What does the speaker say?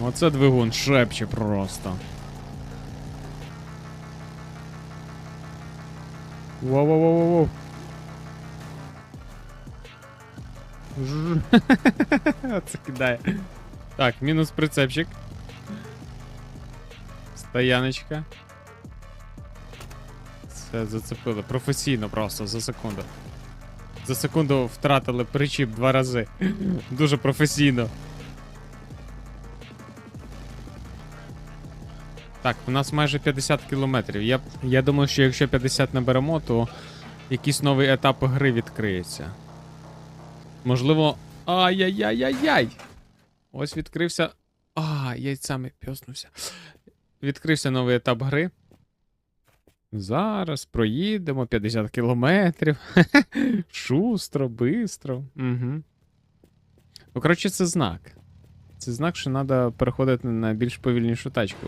Оце двигун шепче просто. Воу-воу-воу-воу. Жу. Це кидає. Так, мінус прицепчик. Стояночка. Все зацепили. Професійно просто за секунду. За секунду втратили причіп два рази. Дуже професійно. Так, у нас майже 50 кілометрів. Я, я думаю, що якщо 50 наберемо, то якийсь новий етап гри відкриється. Можливо. Ай-яй-яй-яй-яй! Ось відкрився. А, яйцями пьоснувся. Відкрився новий етап гри. Зараз проїдемо 50 кілометрів. Шустро, бистро. Угу. Ну, коротше, це знак. Це знак, що треба переходити на більш повільнішу тачку.